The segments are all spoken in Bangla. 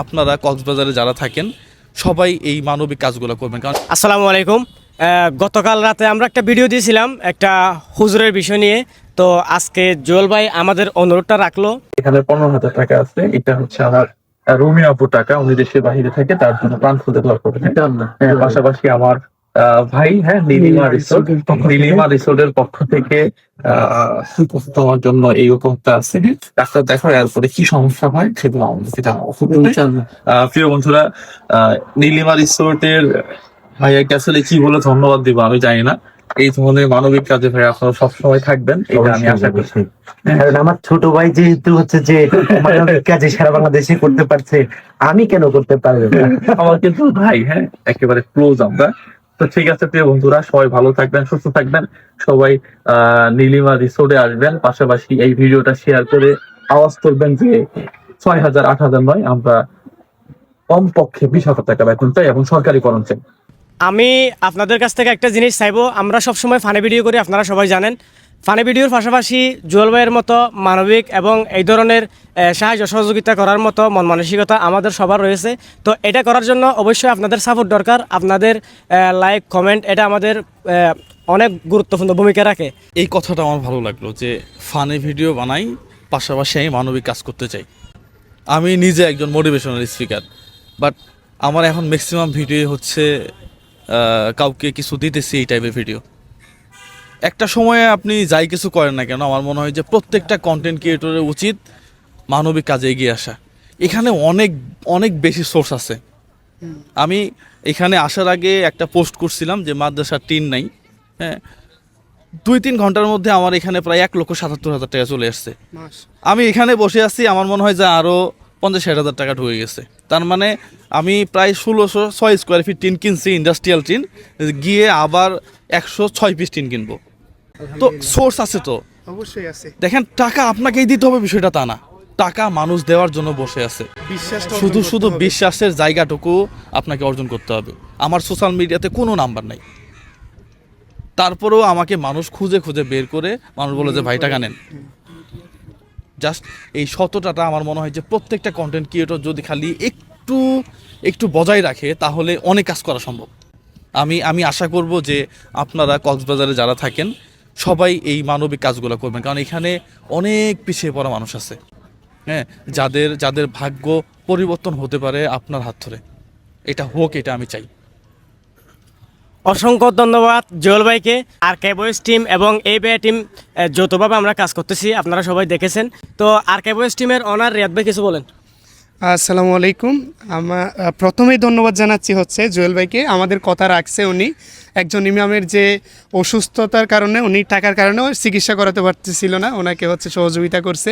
আপনারা কক্সবাজারে যারা থাকেন সবাই এই মানবিক কাজগুলো করবেন। কারণ আসসালামু আলাইকুম। আহ, গতকাল রাতে আমরা একটা ভিডিও দিয়েছিলাম একটা হুজুরের বিষয় নিয়ে। তো আজকে জুয়েল ভাই আমাদের অনুরোধটা রাখল। এখানে পনেরো হাজার টাকা আছে এটা হচ্ছে আমার রুমি আপুর টাকা উনি দেশের বাহিরে থাকে তার জন্য প্রাণ খুলতে দোয়া করবেন। হ্যাঁ, পাশাপাশি আমার ভাই হ্যাঁ নীলিমা রিসোর্ট নীলিমা রিসোর্টের পক্ষ থেকে আহ, তোমার জন্য এই উপহারটা আছে। ডাক্তার দেখো এরপরে কি সমস্যা হয় সেগুলো আমাদেরকে জানাব আহ, প্রিয় বন্ধুরা আহ, নীলিমা রিসোর্টের ভাইয়াকে আসলে কি বলে ধন্যবাদ দিব আমি জানি না। এই ধরনের মানবিক কাজে ভাই আপনারা সবসময় থাকবেন এটা আমি আশা করছি কারণ আমার ছোট ভাই যেহেতু হচ্ছে যে মানবিক কাজে সারা বাংলাদেশে করতে পারছে আমি কেন করতে পারব আমার কিন্তু ভাই হ্যাঁ একেবারে ক্লোজ আমরা। তো ঠিক আছে প্রিয় বন্ধুরা, সবাই ভালো থাকবেন, সুস্থ থাকবেন। সবাই নীলিমা রিসোর্টে আসবেন, পাশাপাশি এই ভিডিওটা শেয়ার করে আওয়াজ করবেন যে ছয় হাজার আট হাজার নয়, আমরা কমপক্ষে বিশ হাজার টাকা বেতন চাই এবং সরকারি করণ চাই। আমি আপনাদের কাছ থেকে একটা জিনিস চাইব, আমরা সবসময় ফানি ভিডিও করি, আপনারা সবাই জানেন। ফানি ভিডিওর পাশাপাশি জুয়েল ভাইয়ের মতো মানবিক এবং এই ধরনের সাহায্য সহযোগিতা করার মতো মন মানসিকতা আমাদের সবার রয়েছে। তো এটা করার জন্য অবশ্যই আপনাদের সাপোর্ট দরকার, আপনাদের লাইক কমেন্ট এটা আমাদের অনেক গুরুত্বপূর্ণ ভূমিকা রাখে। এই কথাটা আমার ভালো লাগল যে ফানি ভিডিও বানাই, পাশাপাশি আমি মানবিক কাজ করতে চাই। আমি নিজে একজন মোটিভেশনাল স্পিকার বাট আমার এখন ম্যাক্সিমাম ভিডিও হচ্ছে কাউকে কিছু দিতেছি এই টাইপের ভিডিও একটা সময়ে আপনি যাই কিছু করেন না কেন আমার মনে হয় যে প্রত্যেকটা কন্টেন্ট ক্রিয়েটরের উচিত মানবিক কাজে এগিয়ে আসা। এখানে অনেক অনেক বেশি সোর্স আছে। আমি এখানে আসার আগে একটা পোস্ট করছিলাম যে মাদ্রাসার টিন নাই হ্যাঁ। দুই তিন ঘণ্টার মধ্যে আমার এখানে প্রায় এক লক্ষ সাতাত্তর হাজার টাকা চলে আসছে। আমি এখানে বসে আছি আমার মনে হয় যে আরও পঞ্চাশ ষাট হাজার টাকা ঢুকে গেছে। তার মানে আমি প্রায় ষোলোশো ছয় স্কোয়ার ফিট টিন কিনছি ইন্ডাস্ট্রিয়াল টিন। গিয়ে আবার একশো ছয় পিস টিন কিনবো। তো সোর্স আছে তো? অবশ্যই আছে। দেখেন টাকা আপনাকেই দিতে হবে বিষয়টা তা না। টাকা মানুষ দেওয়ার জন্য বসে আছে। শুধু শুধু বিশ্বাসের জায়গাটুকু আপনাকে অর্জন করতে হবে। আমার সোশ্যাল মিডিয়াতে কোনো নাম্বার নাই। তারপরেও আমাকে মানুষ খুঁজে খুঁজে বের করে মানুষ বলে যে ভাই টাকা নেন। জাস্ট এই সততাটা আমার মনে হয় যে প্রত্যেকটা কন্টেন্ট ক্রিয়েটর যদি খালি একটু একটু বজায় রাখে তাহলে অনেক কাজ করা সম্ভব। আমি আমি আশা করব যে আপনারা কক্সবাজারে যারা থাকেন সবাই এই মানবিক কাজগুলো করবেন। কারণ এখানে অনেক পিছিয়ে পড়া মানুষ আছে। হ্যাঁ যাদের যাদের ভাগ্য পরিবর্তন হতে পারে আপনার হাত ধরে। এটা হোক, এটা আমি চাই। অসংখ্য ধন্যবাদ জুয়েল ভাইকে। আর ক্যাবয়েস টিম এবং এই বে টিম যৌথভাবে আমরা কাজ করতেছি। আপনারা সবাই দেখেছেন। তো আর ক্যাবয়েস টিমের অনার রিয়াদ ভাই কিছু বলেন। আসসালামু আলাইকুম। আমার প্রথমেই ধন্যবাদ জানাচ্ছি হচ্ছে জুয়েল ভাইকে। আমাদের কথা রাখছে উনি। একজন ইমামের যে অসুস্থতার কারণে উনি টাকার কারণেও চিকিৎসা করাতে পারতেছিল না। ওনাকে হচ্ছে সহযোগিতা করছে।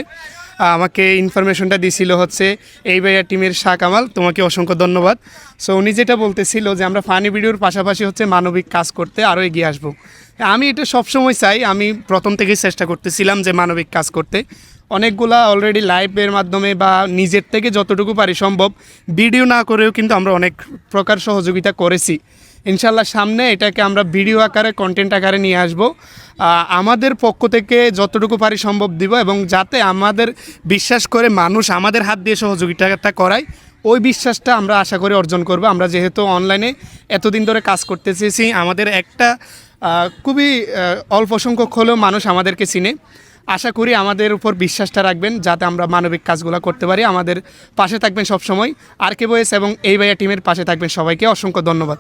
আমাকে ইনফরমেশনটা দিছিল হচ্ছে, এই ভাইয়া টিমের শাহ আমাল, তোমাকে অসংখ্য ধন্যবাদ। সো উনি যেটা বলতেছিল যে, আমরা ফানি ভিডিওর পাশাপাশি হচ্ছে মানবিক কাজ করতে আরও এগিয়ে আসব। আমি এটা সবসময় চাই। আমি প্রথম থেকেই চেষ্টা করতেছিলাম যে, মানবিক কাজ করতে। অনেকগুলা অলরেডি লাইভের মাধ্যমে বা নিজের থেকে যতটুকু পারি সম্ভব ভিডিও না করেও কিন্তু আমরা অনেক প্রকার সহযোগিতা করেছি। ইনশাল্লাহ সামনে এটাকে আমরা ভিডিও আকারে কন্টেন্ট আকারে নিয়ে আসব। আমাদের পক্ষ থেকে যতটুকু পারি সম্ভব দিব এবং যাতে আমাদের বিশ্বাস করে মানুষ আমাদের হাত দিয়ে সহযোগিতাটা করায়, ওই বিশ্বাসটা আমরা আশা করি অর্জন করব। আমরা যেহেতু অনলাইনে এতদিন ধরে কাজ করতে চেয়েছি, আমাদের একটা খুবই অল্প সংখ্যক হলেও মানুষ আমাদেরকে চিনে। আশা করি আমাদের উপর বিশ্বাসটা রাখবেন যাতে আমরা মানবিক কাজগুলো করতে পারি। আমাদের পাশে থাকবেন সবসময়। আর কে বয়েস এবং এই ভাইয়া টিমের পাশে থাকবেন সবাইকে অসংখ্য ধন্যবাদ।